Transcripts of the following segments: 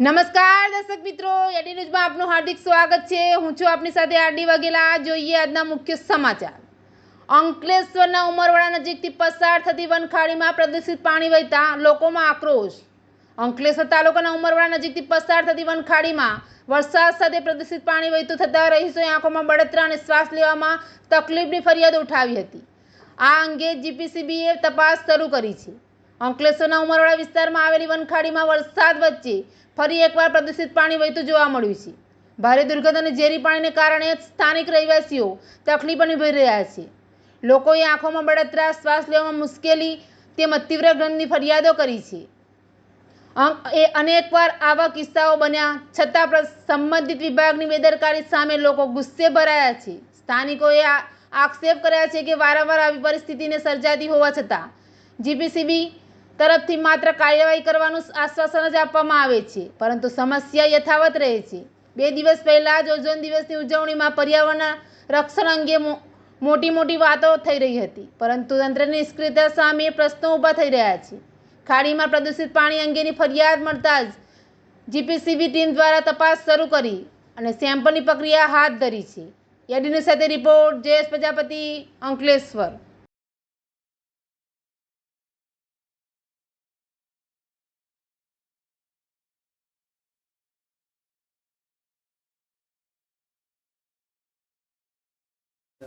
નમસ્કાર, દર્શક મિત્રો. એડી ન્યૂઝમાં આપનું હાર્દિક સ્વાગત છે. હું છું આપની સાથે આરડી વાઘેલા. જોઈએ આજના મુખ્ય સમાચાર. અંકલેશ્વરના ઉમરવાડા નજીકથી પસાર થતી વનખાડીમાં પ્રદૂષિત પાણી વહેતા લોકોમાં આક્રોશ. અંકલેશ્વર તાલુકાના ઉમરવાડા નજીકથી પસાર થતી વનખાડીમાં વરસાદ સાથે પ્રદૂષિત પાણી વહેતું થતાં રહીશોએ આંખોમાં બળતરા અને શ્વાસ લેવામાં તકલીફની ફરિયાદ ઉઠાવી હતી. આ અંગે જીપીસીબીએ તપાસ શરૂ કરી છે. અંકલેશ્વરના ઉમરવાડા વિસ્તારમાં આવેલી વનખાડીમાં વરસાદ વચ્ચે ફરી એકવાર પ્રદૂષિત પાણી વહેતું જોવા મળ્યું છે. ભારે દુર્ગંધ અને ઝેરી પાણીને કારણે સ્થાનિક રહેવાસીઓ તકલીફ અનુભવી રહ્યા છે. લોકોએ આંખોમાં બળતરા શ્વાસ લેવામાં મુશ્કેલી તેમજ તીવ્ર ગંધની ફરિયાદો કરી છે. એ અનેકવાર આવા કિસ્સાઓ બન્યા, છતાં સંબંધિત વિભાગની બેદરકારી સામે લોકો ગુસ્સે ભરાયા છે. સ્થાનિકોએ આક્ષેપ કર્યા છે કે વારંવાર આવી પરિસ્થિતિને સર્જાતી હોવા છતાં, જીપીસીબી તરફથી માત્ર કાર્યવાહી કરવાનું આશ્વાસન જ આપવામાં આવે છે. પરંતુ સમસ્યા યથાવત રહે છે. બે દિવસ પહેલાં જ ઓઝોન દિવસની ઉજવણીમાં પર્યાવરણના રક્ષણ અંગે મોટી મોટી વાતો થઈ રહી હતી. પરંતુ તંત્રની નિષ્ક્રિયતા સામે પ્રશ્નો ઊભા થઈ રહ્યા છે. ખાડીમાં પ્રદૂષિત પાણી અંગેની ફરિયાદ મળતા જ જીપીસીબી ટીમ દ્વારા તપાસ શરૂ કરી અને સેમ્પલની પ્રક્રિયા હાથ ધરી છે. યડીની સાથે રિપોર્ટ, જયેશ પ્રજાપતિ, અંકલેશ્વર.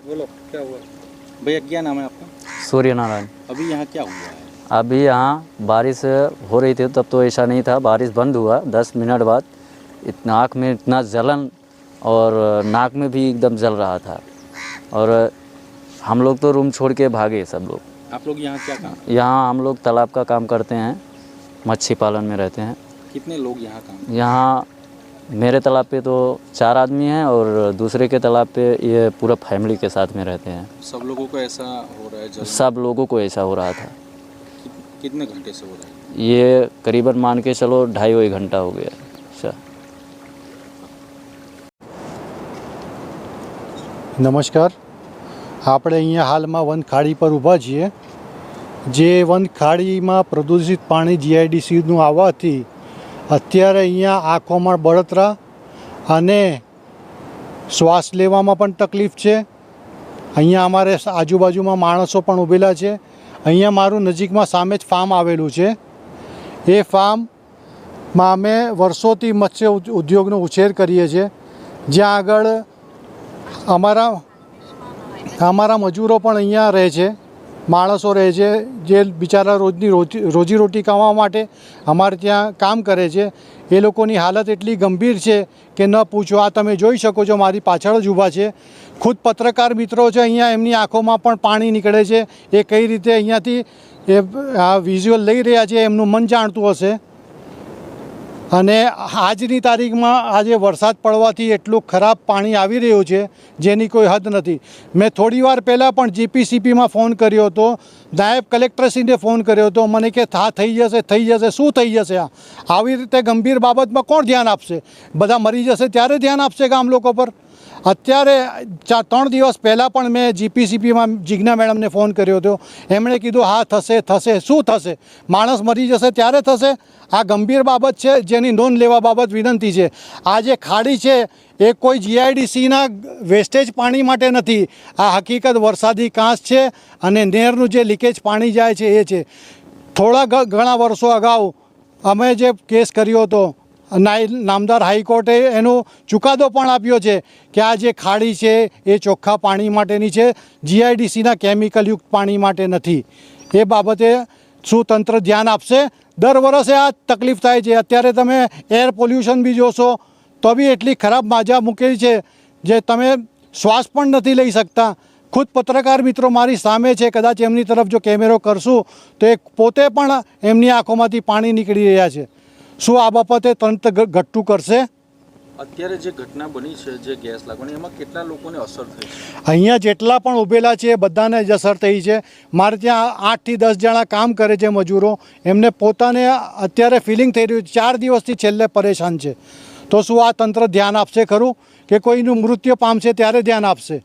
बोलो क्या हुआ? भैया क्या नाम है आपका? सूर्य नारायण अभी यहाँ क्या हुआ है? अभी यहाँ बारिश हो रही थी तब तो ऐसा नहीं था। बारिश बंद हुआ दस मिनट बाद। इतना आँख में इतना जलन और नाक में भी एकदम जल रहा था। और हम लोग तो रूम छोड़ के भागे सब लोग। आप लोग यहाँ क्या काम? यहाँ हम लोग तालाब का काम करते हैं मच्छी पालन में रहते हैं। कितने लोग यहाँ काम यहाँ मेरे तालाब पे तो चार आदमी हैं और दूसरे के तालाब पे ये पूरा फैमिली के साथ में रहते हैं सब लोगों को ऐसा हो रहा है जल सब लोगों को ऐसा हो रहा था कि- कितने घंटे से हो रहा है ये करीबन मान के चलो ढाई वही घंटा हो गया अच्छा નમસ્કાર આપણે અહીંયા હાલમાં વનખાડી પર ઊભા છીએ જે વનખાડીમાં પ્રદૂષિત પાણી જીઆઈડીસીનું આવવાથી અત્યારે અહીંયા આંખોમાં બળતરા અને શ્વાસ લેવામાં પણ તકલીફ છે. અહીંયા અમારે આજુબાજુમાં માણસો પણ ઊભેલા છે. અહીંયા મારું નજીકમાં સામે જ ફાર્મ આવેલું છે. એ ફાર્મમાં અમે વર્ષોથી મત્સ્ય ઉદ- ઉદ્યોગનો ઉછેર કરીએ છીએ. જ્યાં આગળ અમારા અમારા મજૂરો પણ અહીંયા રહે છે. માણસો રહે છે, જે બિચારા રોજની રોજી રોજીરોટી કમાવા માટે અમારે ત્યાં કામ કરે છે. એ લોકોની હાલત એટલી ગંભીર છે કે ન પૂછો. આ તમે જોઈ શકો છો, મારી પાછળ જ ઊભા છે. ખુદ પત્રકાર મિત્રો છે, અહીંયા એમની આંખોમાં પણ પાણી નીકળે છે. એ કઈ રીતે અહીંયાથી એ આ વિઝ્યુઅલ લઈ રહ્યા છે, એમનું મન જાણતું હશે. અને આજની તારીખમાં આજે વરસાદ પડવાથી એટલું ખરાબ પાણી આવી રહ્યું છે, જેની કોઈ હદ નથી. મેં થોડી વાર પહેલાં પણ જીપીસીપીમાં ફોન કર્યો હતો, નાયબ કલેક્ટરશ્રીને ફોન કર્યો હતો, મને કે થા, થઈ જશે થઈ જશે, શું થઈ જશે આ? આવી રીતે ગંભીર બાબતમાં કોણ ધ્યાન આપશે? બધા મરી જશે ત્યારે ધ્યાન આપશે ગામ લોકો પર? અત્યારે ચાર ત્રણ દિવસ પહેલાં પણ મેં જીપીસીપીમાં જિજ્ઞા મેડમને ફોન કર્યો હતો. એમણે કીધું, હા, થશે થશે. શું થશે? માણસ મરી જશે ત્યારે થશે? આ ગંભીર બાબત છે, જેની નોંધ લેવા બાબત વિનંતી છે. આ જે ખાડી છે. એ કોઈ જીઆઈડીસીના વેસ્ટેજ પાણી માટે નથી. આ હકીકત વરસાદી કાંસ છે અને નહેરનું જે લીકેજ પાણી જાય છે, એ છે. થોડા ઘણા વર્ષો અગાઉ અમે જે કેસ કર્યો હતો નામદાર હાઈકોર્ટે એનો ચુકાદો પણ આપ્યો છે કે આ જે ખાડી છે એ ચોખ્ખા પાણી માટેની છે, જીઆઈડીસીના કેમિકલયુક્ત પાણી માટે નથી. એ બાબતે શું તંત્ર ધ્યાન આપશે. દર વર્ષે આ તકલીફ થાય છે. અત્યારે તમે એર પોલ્યુશન બી જોશો, તો બી એટલી ખરાબ માજા મૂકેલી છે જે તમે શ્વાસ પણ નથી લઈ શકતા. ખુદ પત્રકાર મિત્રો મારી સામે છે, કદાચ એમની તરફ જો કેમેરો કરશું, તો એ પોતે પણ એમની આંખોમાંથી પાણી નીકળી રહ્યા છે. શું આ બાબતે તંત્ર ઘટ્ટું ઘટતું કરશે? અત્યારે જે ઘટના બની છે જે ગેસ લાગવાની એમાં કેટલા લોકોને અસર થઈ છે? અહીંયા જેટલા પણ ઊભેલા છે એ બધાને જ અસર થઈ છે. મારે ત્યાં આઠથી દસ જણા કામ કરે છે મજૂરો. એમને પોતાને અત્યારે ફિલિંગ થઈ રહ્યું છે. ચાર દિવસથી છેલ્લે પરેશાન છે. તો શું આ તંત્ર ધ્યાન આપશે ખરું? કે કોઈનું મૃત્યુ પામશે ત્યારે ધ્યાન આપશે?